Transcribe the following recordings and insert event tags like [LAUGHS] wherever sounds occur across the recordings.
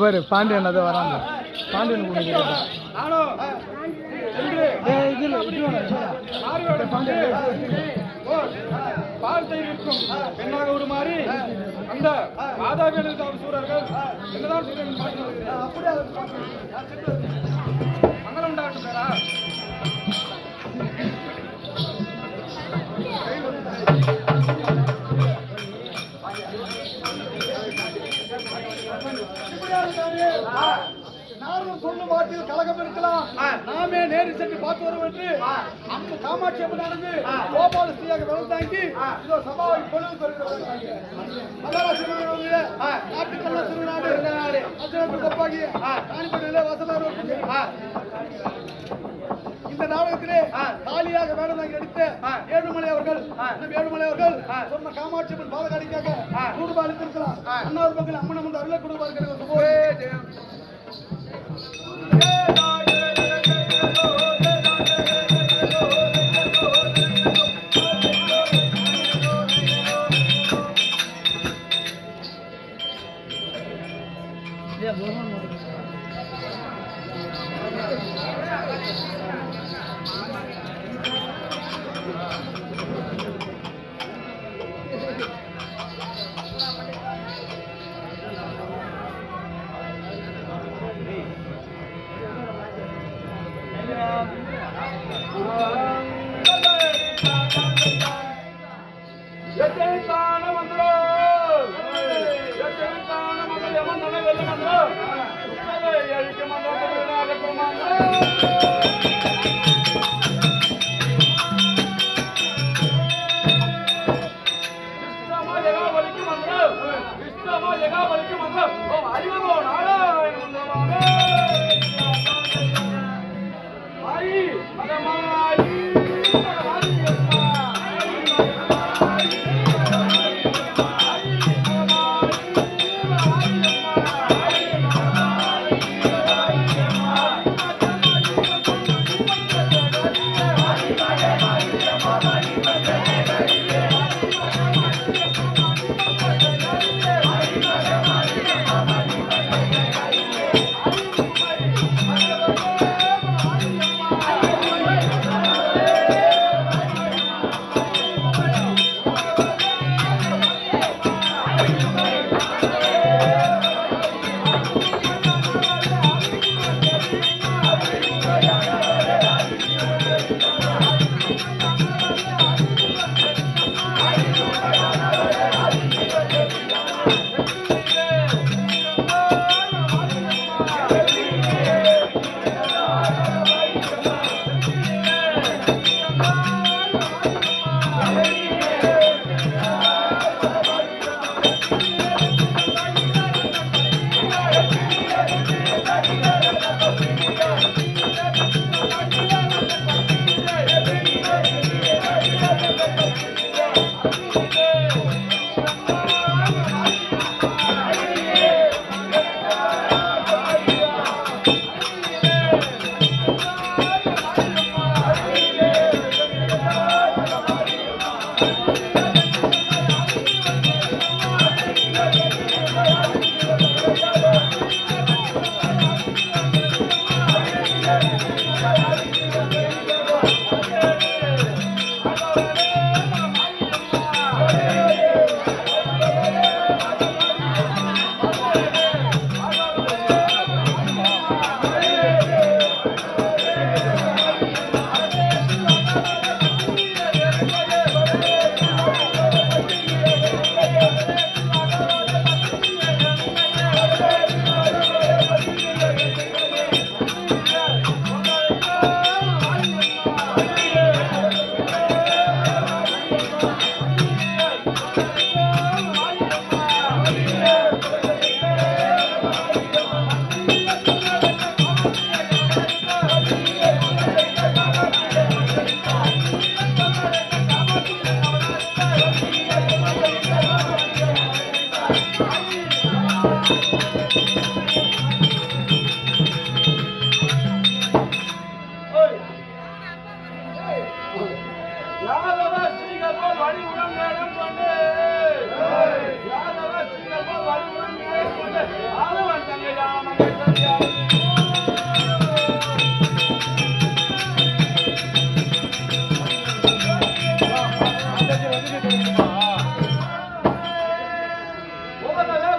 பாரு பாண்டியன் அதை வராங்க. பாண்டியன் பெண்ணாக விடுமாறி அந்த மாதாவியான சூரர்கள் என்னதான் வருகிறேன். அப்படியே அதை பார்த்து வருகிறேன். நான் சென்று வருகிறேன். மங்களம் உண்டாகட்டும் பேரா நானும் சொல்லும் வார்த்தையில் கலகம் இருக்கலாம் நாமே நேரில் சென்று பார்த்து வரும் என்று அந்த காமாட்சி அம்மனானது கோபால ஸ்ரீயாக வளர்ந்தாங்கி இதோ சபாவை பொழுது பெறுகிறாங்க மகாராஷ்டிரா நாட்டுக்கல்ல திருநாடு அர்ஜுனத்து கொப்பாகி காணிப்படையில நாடகத்திலே காலியாக வேடனாகி நடித்த ஏழுமலை அவர்கள் ஏழுமலை அவர்கள் சொன்ன காமாட்சி அம்மன் பாதகாடிக்காக ரூபாய் அளித்திருக்கலாம் அண்ணாவது பக்கம் அம்மன் வந்து அருளை கொடுப்பார்கள் Thank [LAUGHS] you.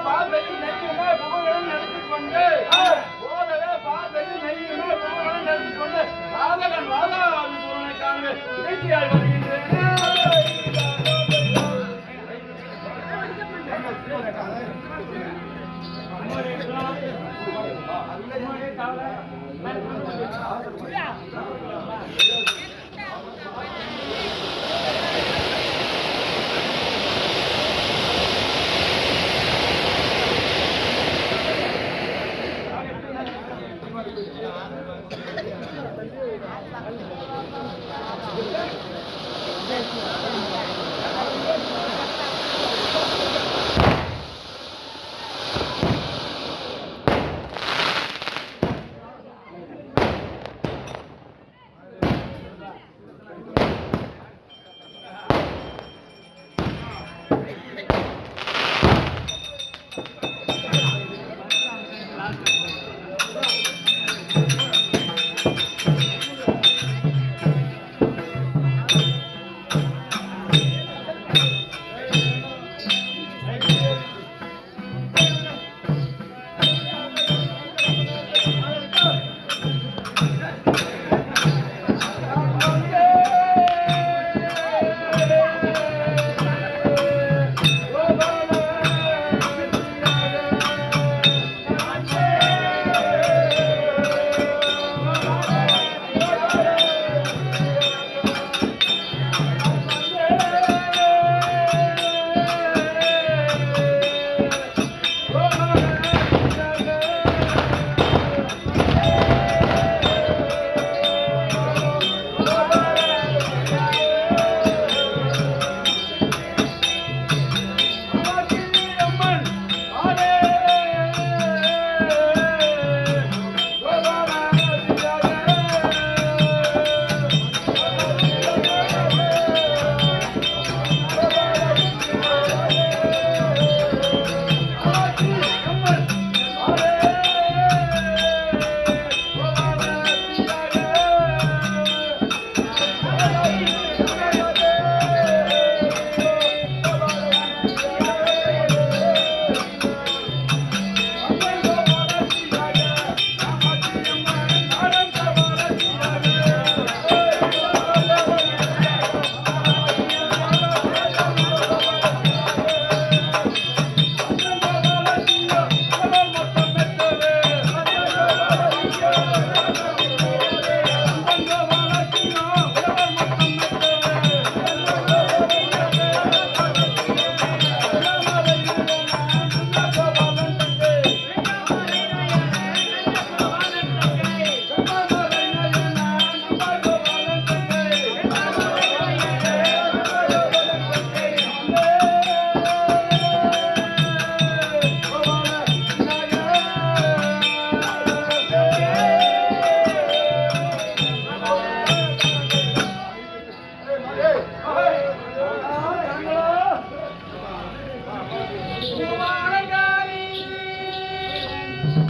பார்வையில் நெய்யுமே புகழும் நடத்திக் கொண்டு. போதவே பார்வையில் நெய்யுமே புகழும் நடத்திக் கொண்டு. ராதகன் ராதாவி சூரனை காணவே. இறைச்சியாய் வருகின்றேன்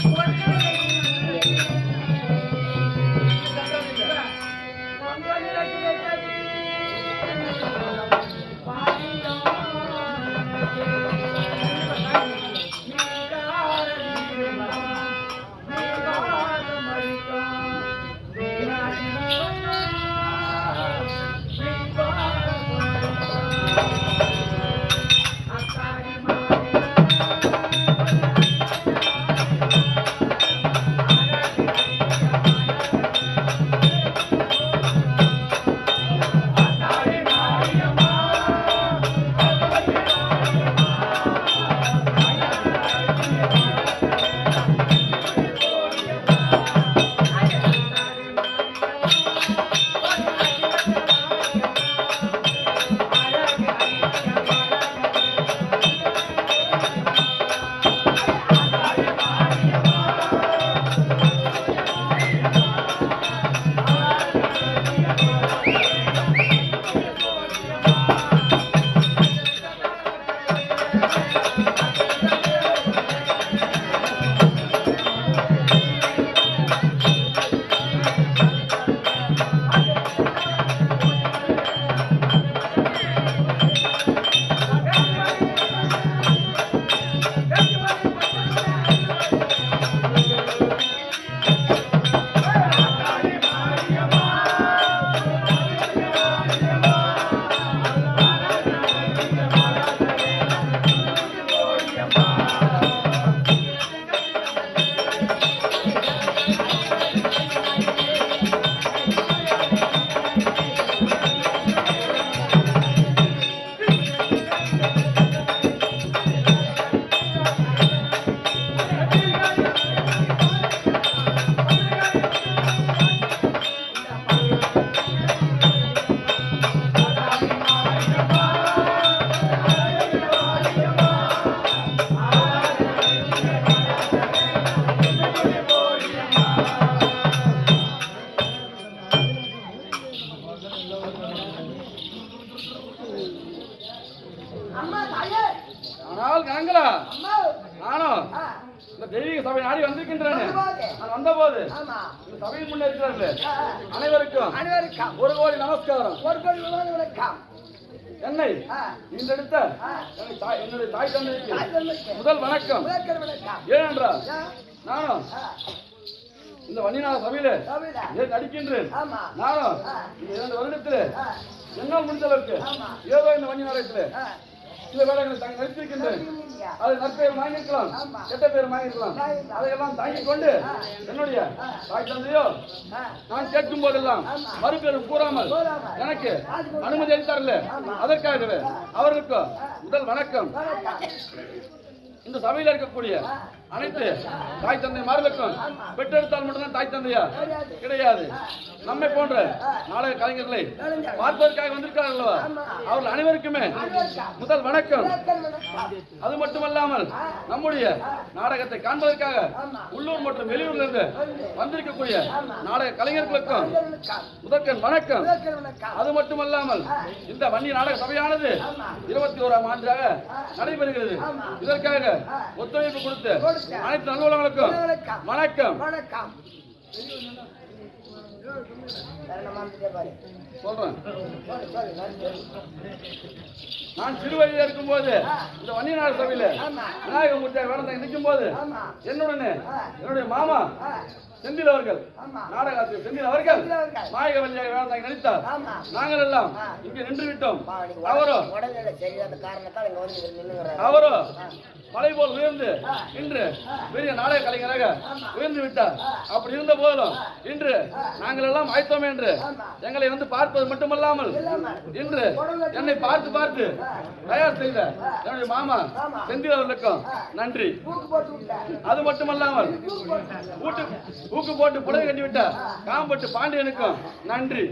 What? இன்றெடுத்த. என்னுடைய தாய் தந்தைக்கு. முதல் வணக்கம் ஏனென்றால் நானும் இந்த வன்னிநாத சபையில. ஏன் நடிக்கின்றேன் ஆமா நானும். இந்த இரண்டு வருடத்திலே என்னால் முடிந்த அளவுக்கு. ஏதோ இந்த வன்னி சில வேலைகளை தாங்க நடித்திருக்கின்றேன் இல்லையா? அது நற்பெயர் வாங்கியிருக்கலாம். கெட்ட பெயர் வாங்கியிருக்கலாம். அதையெல்லாம் தாங்கிக் கொண்டு. என்னுடைய. தாய் தந்தையோ நான் கேட்கும் போதெல்லாம். மறுபேரும் கூறாமல். எனக்கு அனுமதி அளித்தார்ல ஆமா. அதற்காகவே அவர்களுக்கு முதல் வணக்கம் இந்த சபையில இருக்கக்கூடிய. அனைத்து தாய் தந்தை மார்களுக்கும் பெற்றெடுத்தால் மட்டும்தான் தாய் தந்தையா கிடையாது. நம்மை போன்ற நாடக கலைஞர்களை பார்ப்பதற்காக வந்திருக்கார்கள் அல்லவா அவர்கள் அனைவருக்குமே முதல் வணக்கம் அது மட்டுமல்லாமல் நம்முடைய நாடகத்தை காண்பதற்காக உள்ளூர் மற்றும் வெளியூர்ல இருந்து வந்திருக்கக்கூடிய நாடக கலைஞர்களுக்கும் முதற்கன் முதற்கண் வணக்கம் அது மட்டுமல்லாமல் இந்த வன்னி நாடக சபையானது இருபத்தி ஓராம் ஆண்டாக நடைபெறுகிறது இதற்காக ஒத்துழைப்பு கொடுத்து. அனைத்து நல்வளங்களுக்கும் வணக்கம். வணக்கம். சொல்றேன். நான் சிறு வயதில் இருக்கும்போது ஆ. இந்த வன்னி நாடக சபையில ஆமா. விநாயகர் மூர்த்தியாக வேடம் நிற்கும் போது என்னுடனே. என்னுடைய மாமா செந்தில் அவர்கள் நாடகாசிரியர் செந்தில் அவர்கள் செந்தில் அவர்கள். நாயக வழியாக வேடம் தாங்கி நடித்தார் நாங்கள் எல்லாம். இங்கே நின்று விட்டோம் அவரோ. அவரோ. மலை போல் உயர்ந்து. இன்று. பெரிய நாடக கலைஞராக. உயர்ந்து விட்டார். அப்படி இருந்த போதிலும் இன்று. நாங்கள் எல்லாம் ஆய்த்தோமே என்று. எங்களை வந்து பார்ப்பது மட்டுமல்லாமல். இன்று என்னை பார்த்து பார்த்து தயார் செய்த என்னுடைய மாமா. செந்தில் அவர்களுக்கும். நன்றி. அது மட்டுமல்லாமல். ஊட்டு ஊக்கு போட்டு புடவை கட்டி விட்ட காம்பட்டு பாண்டியனுக்கும் நன்றி.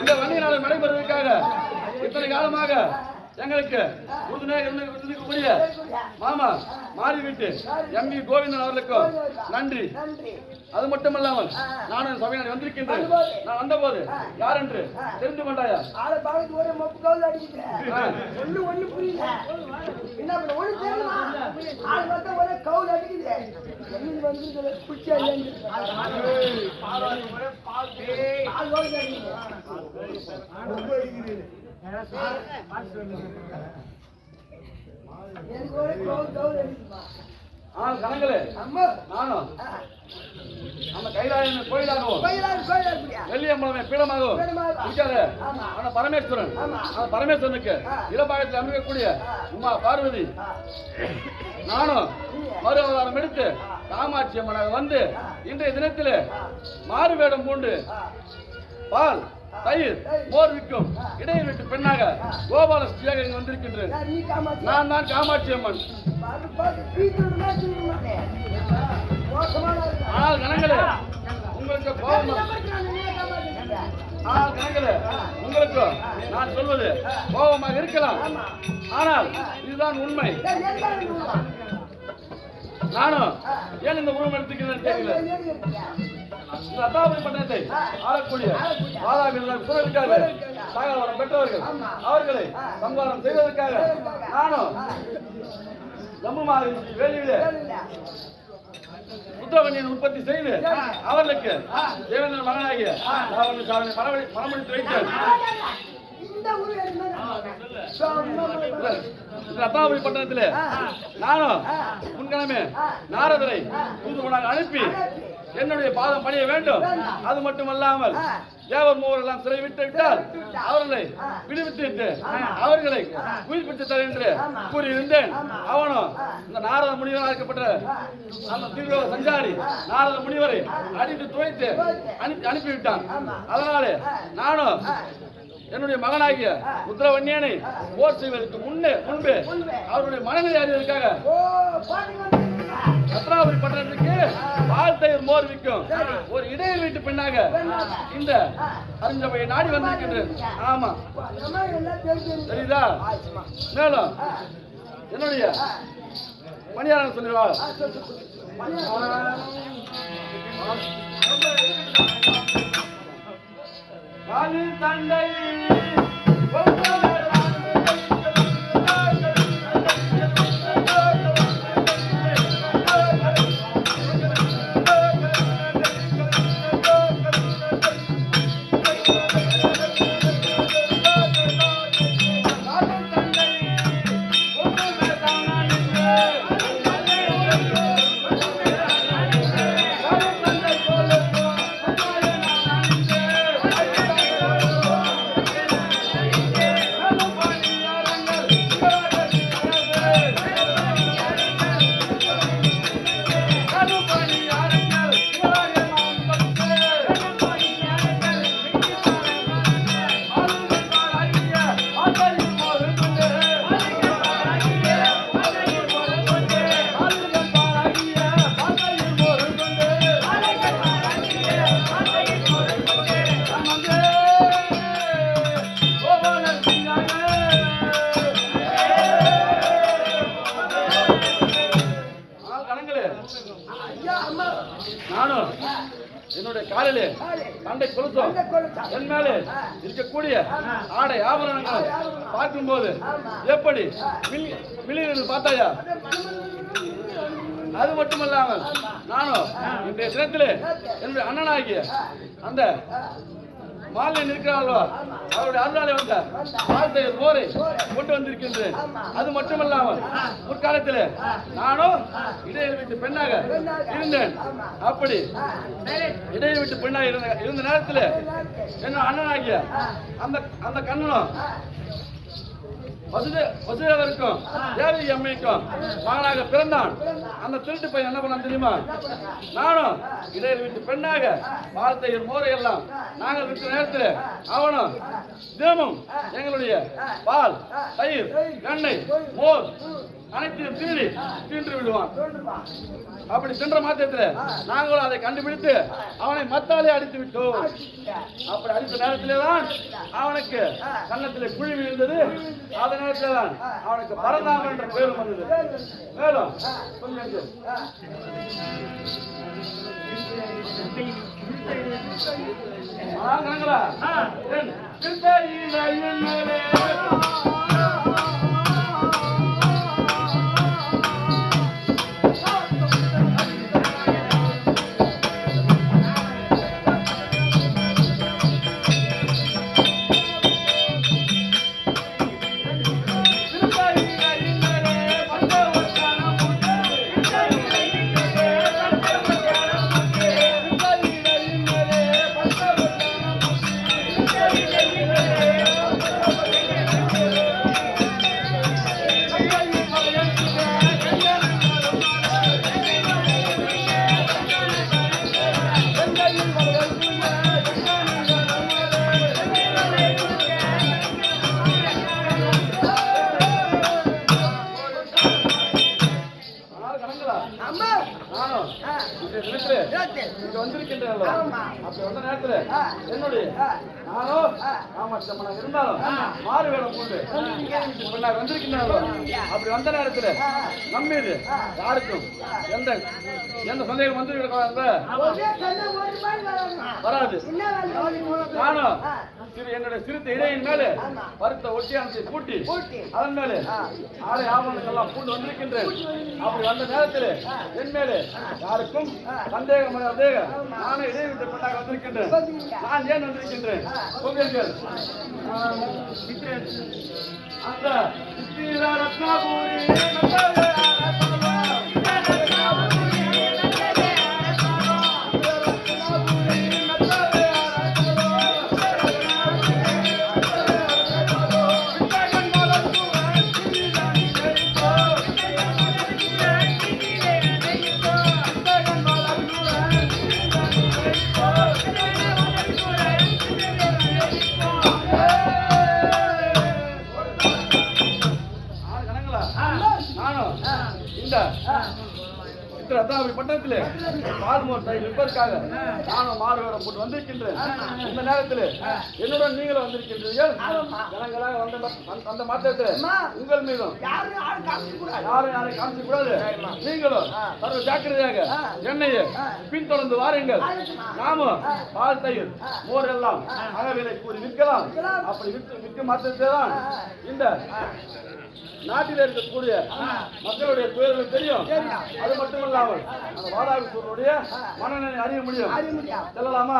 இந்த வண்டியினால் நடைபெறுவதற்காக இத்தனை காலமாக எங்களுக்கு உறுதுணையாக மாமா மாறி வீட்டு எம்பி கோவிந்தன் அவர்களுக்கும் நன்றி. அது மட்டுமல்லாமல் ஆ. நானும் சபையால் வந்திருக்கின்றேன். நான் வந்தபோது. யார் என்று. தெரிந்து கொண்டாயா ஆளை பார்த்து ஒரே மொப்பு கவுல் அடிக்குது. ஆ. ஒண்ணு ஒண்ணு புரியல. என்ன பண்ண? ஒண்ணு தெரியலமா? ஆளை பார்த்தா ஒரே கவுல் அடிக்குது. குச்சி. எனக்கு ஒரே கவுல் கவுல் அடிக்குதுமா. ஆனால் கணங்களே. நானும். நம்ம கைலாயம் கோயிலாகவும்? வெள்ளியம்பலமே பீடமாகவும். இருக்காரு. ஆனா பரமேஸ்வரன். அந்த பரமேஸ்வரனுக்கு ஆ. இளபாகத்தில் அமைக்கக்கூடிய. உமா பார்வதி. நானும்? மறு அவதாரம் எடுத்து காமாட்சி அம்மனாக வந்து. இன்றைய தினத்திலே. மாறு வேடம் பூண்டு. பால் தயிர் போர் விற்கும். இடையில் விட்டு பெண்ணாக கோபால ஸ்ரீயாக இங்கு வந்திருக்கின்றேன். நான் தான் காமாட்சி அம்மன். ஆனால் கணங்களே உங்களுக்கு கோபம் ஆனால் கணங்களே உங்களுக்கு நான் சொல்வது கோபமாக இருக்கலாம். ஆனால் இதுதான் உண்மை. நானும் ஏன் இந்த உருவம் எடுத்துக்கிறேன் தெரியல பட்டணத்தை ஆளக்கூடிய வாதாபிரதம் சுரவிக்காக தகவலம் பெற்றவர்கள். அவர்களை சம்பாதம் செய்வதற்காக நானும் ஜம்முமாரி வேலியிலே இல்ல. புத்தவனியின் உற்பத்தி செய்து அவர்களுக்கு தேவேந்திர மகனாகிய ராவண சாதனை மரபடி மரமடித்து வைத்தேன். ரத்னாபுரி பட்டணத்திலே நானும் முன்கிழமை நாரதரை தூதுவனாக அனுப்பி. என்னுடைய பாதம் பணிய வேண்டும். அது மட்டுமல்லாமல். தேவர் மூவர் எல்லாம் சிறை விட்டு விட்டால் விட்டு விட்டால். அவர்களை. விடுவித்து. அவர்களை. உயிர்ப்பித்து தர என்று. கூறியிருந்தேன். அவனும். இந்த நாரத முனிவராக இருக்கப்பட்ட ஆ. அந்த தீவிர சஞ்சாரி நாரத முனிவரை அடித்து துவைத்து. அனுப்பி அனுப்பிவிட்டான். அதனாலே. நானும். என்னுடைய மகனாகிய ஆ. ருத்ரவன்யனை போர் செய்வதற்கு முன்னே முன்பே முன்பே. அவருடைய மனநிலை அறிவதற்காக ஓ பட்டணத்துக்கு பால் தயிர் மோர் விற்கும் ஒரு இடையில் வீட்டு பெண்ணாக இந்த ஆ. நாடி வந்திருக்கின்றேன் ஆமா சரிதா மேலும் என்னுடைய மணியாரன் பணியாளர் சொல்லிடுவா ஆபரணங்கள். எப்படி ஆ. பார்த்தாயா அது மட்டுமல்லாமல் நானும் இன்றைய தினத்திலே என்னுடைய அண்ணனாகிய அந்த மாலை இருக்கிறார்களோ அவருடைய அருளாலே வந்த வாழ்த்தை போரை கொண்டு வந்திருக்கின்றேன் அது மட்டுமல்லாமல் முற்காலத்திலே நானும் இடையில் விட்டு பெண்ணாக இருந்தேன் அப்படி இடையில் விட்டு பெண்ணாக இருந்த இருந்த நேரத்தில் என்ன அண்ணனாகிய அந்த அந்த கண்ணனும் வசுதேவருக்கும் தேவி அம்மைக்கும் மகனாக பிறந்தான். அந்த திருட்டு பையன் என்ன பண்ணான் தெரியுமா? நானும் இடையில் விட்டு பெண்ணாக வார்த்தையில் மோரை எல்லாம் நாங்கள் விட்ட நேரத்தில் அவனும் தினமும் எங்களுடைய பால் தயிர் எண்ணெய் மோர் அனைத்தையும் தீண்டி தீன்று விடுவான். அப்படி தின்ற மாத்திரத்தில் நாங்களும் அதை கண்டுபிடித்து அவனை மத்தாலே அடித்து விட்டோம். அப்படி அடித்த நேரத்திலே தான் அவனுக்கு கன்னத்திலே குழி விழுந்தது. அந்த நேரத்திலே தான் அவனுக்கு பரந்தாம என்ற பேரும் வந்தது. மேலும் சொல்லுங்க. ஆங்கங்களா நானோ ஆ. காமாட்சம்மனா இருந்தாலும் மாறு வேடம் கொண்டு இப்ப நான் அப்படி வந்த நேரத்துல. யாருக்கும் எந்த எந்த சந்தேகம் வந்து. வராது? நானும். சிறு என்னுடைய சிறுத்தை இடையின் மேலே. பருத்த ஒட்டியானத்தை பூட்டி. அதன் மேலே. ஆடை ஆவணங்கள் எல்லாம் பூண்டு வந்திருக்கின்றேன். அப்படி வந்த நேரத்தில் என் மேலே யாருக்கும் சந்தேகம் வராதே நானே இடைவிட்டு பெண்ணாக வந்திருக்கின்றேன். நான் ஏன் வந்திருக்கின்றேன்? சொல்லுங்கள். அந்த ரத்னாபுரி விற்பதற்காக நானும் மாறுவேட போட்டு வந்திருக்கின்றேன். இந்த நேரத்தில் என்னுடன் நீங்களும் வந்திருக்கின்றீர்கள். ஜனங்களாக வந்த ம- அந்த மாற்றத்தில் அம்மா. உங்கள் மீதும் யாரும் யாரும் காமிக்க கூடாது நீங்களும் சர்வ ஜாக்கிரதையாக என்னையே பின்தொடர்ந்து வாருங்கள். நாமும் பால் தயிர் மோர் எல்லாம் அகவிலை கூறி விற்கலாம். அப்படி விற்று விற்க மாற்றத்தை தான் இந்த நாட்டில் இருக்கக்கூடிய மக்களுடைய துயர்கள் தெரியும். அது மட்டுமல்லாமல் அந்த வாதாபிசூரனுடைய மனநிலை அறிய முடியும். அறிய முடியும். செல்லலாமா?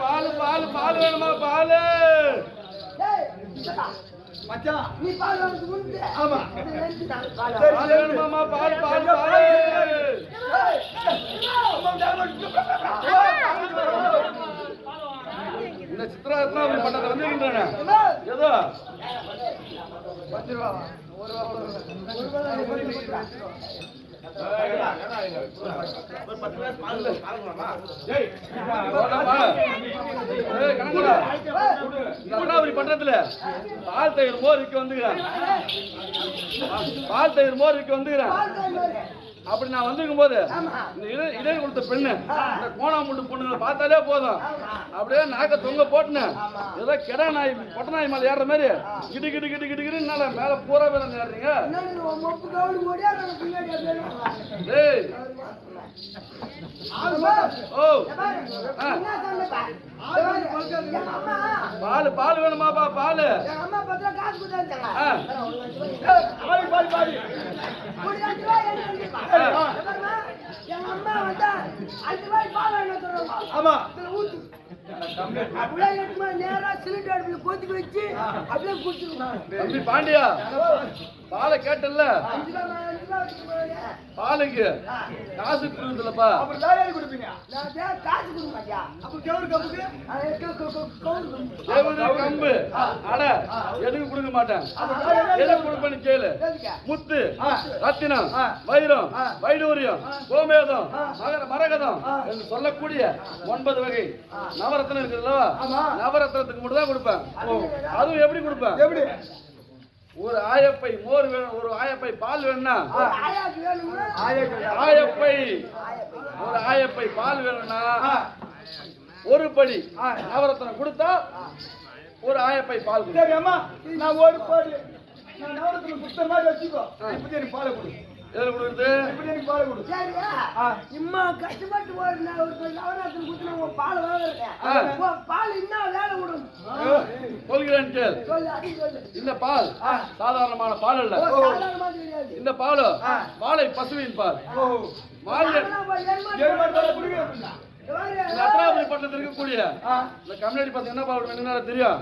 பால் எடுத்துட்டு வந்து வேணுமா பாலு மச்சான் நீ பால் ஆமா. பால் இந்த சித்திரா ஒரு ஏதோ பத்து ரூபா ஒரு ரூபா ஒரு ரூபா தான் பால் தயிர் மோர் விற்க வந்துக்கிறேன். பால் தயிர் மோர் விற்க வந்துக்கிறேன். அப்படி நான் வந்திருக்கும் போது. இந்த இடை இடை கொடுத்த பெண்ணு இந்த கோணாமுண்டு பொண்ணுங்களை பார்த்தாலே போதும். அப்படியே நாக்க தொங்க போட்டுனேன் ஏதோ கெடா நாய் பொட்ட நாய் மேல ஏறுற மாதிரி கிடு கிடு கிடு கிடு கிடு மேல பூரா மேல ஏறுறீங்க. பால் பால் வேணுமாப்பா பால். எங்க அம்மா பத்து எங்க அம்மா வந்து அஞ்சு ரூபாய் பால் சொல்றாங்க ஆமா. ஊத்து அப்படியே நேரா சிலிண்டர் அடுப்புல கொதிக்க வச்சு அப்படியே குடிச்சிருக்கணும் தம்பி பாண்டியா. பாலை கேட்டல்ல. பாலுக்கு காசு அப்புறம் யாருக்கு கொடுப்பீங்க காசு அப்ப கேவரு கவுரு கம்பு அட எதுக்கு கொடுக்க மாட்டேன் எதுக்கு கொடுப்பேன்னு கேளு? முத்து. ரத்தினம். வைரம். வைடூரியம் கோமேதம். மகர மரகதம். என்று சொல்லக்கூடிய ஒன்பது வகை நவரத்னம் இருக்குதுல்ல ஆமா. நவரத்னத்துக்கு மட்டும் தான் கொடுப்பேன். அதுவும் எப்படி கொடுப்பேன் எப்படி ஒரு ஆயப்பை மோர் வேணும் ஒரு ஆயப்பை பால் வேணும்னா ஆயப்பை. ஒரு ஆயப்பை பால் வேணும்னா. ஒரு படி. நவரத்னம் கொடுத்தா ஒரு ஆயப்பை பால். சரி அம்மா நான் ஒரு பாடு நான் நவரத்துல புத்த மாதிரி வச்சுக்கோ இப்படி எனக்கு பாலை கொடு எதுல கொடுக்குறது இப்படி எனக்கு பாலை கொடு சரியா? ஆ. இம்மா கஷ்டப்பட்டு நா- ஒரு நான் உன் பால். ஆ. உன் பால் இன்னும் வேலை விடும். சொல்கிறேன் கேள். இந்த பால். சாதாரணமான பால் அல்ல ஓ, சாதாரணமா தெரியாது. இந்த பால். வாழை பசுவின் பால் வாழை பட்டணத்தில் இருக்கக்கூடிய இந்த கம்யூனிட்டி பசங்க என்ன பால் குடிப்பீங்க தெரியும்?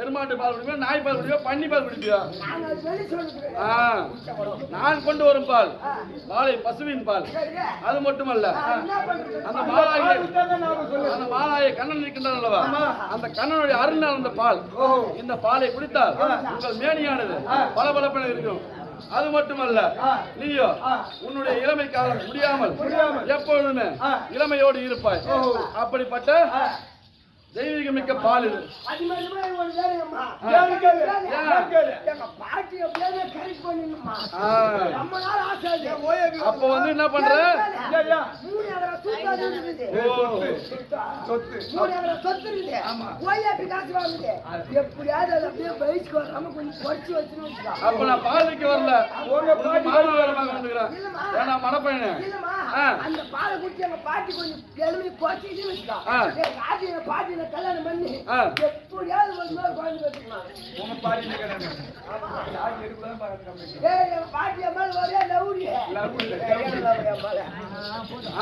எருமாட்டு பால் குடிப்பா நாய் பால் குடிப்பா பன்னி பால் குடிப்பியா நான் கொண்டு வரும் பால். மாலை பசுவின் பால். அது மட்டுமல்ல. அந்த மாலாயை அந்த மாலாயை கண்ணன் இருக்கின்றான் அல்லவா? அந்த கண்ணனுடைய அருள் அந்த பால். இந்த பாலை குடித்தால் உங்கள் மேனியானது பல இருக்கும். அது மட்டுமல்ல நீயோ உன்னுடைய இளமை காலம் முடியாமல். எப்பொழுதுமே இளமையோடு இருப்பாய். அப்படிப்பட்ட தெய்வீகமிக்க பால் இது அது மாதிரி ஒரு வேலையம்மா எங்க அப்ப வந்து என்ன பண்ற? மூணு சொத்து இருக்குது. அப்படி காசு எப்படியாவது அப்படியே பயிற்சிக்கு வராம கொஞ்சம் குறைச்சி வச்சுன்னு அப்ப நான் பாலுக்கு வரல. உங்க பாட்டி அந்த முடிச்சு எங்க பாட்டி கொஞ்சம் எழுதி கொச்சிட்டு வச்சுக்கலாம். என் பாட்டி என் கல்யாணம் பண்ணி. எப்படியாவது ஒரு நாள் குழந்தை பாட்டி அம்மா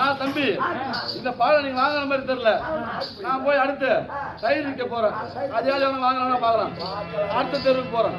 ஆ தம்பி இந்த பாடம் நீங்க வாங்குற மாதிரி தெரியல. நான் போய் அடுத்து தயிர் விற்க போறேன். அதே எவனும் வாங்கலாம்னா பார்க்கலாம் அடுத்த தெருவுக்கு போறேன்.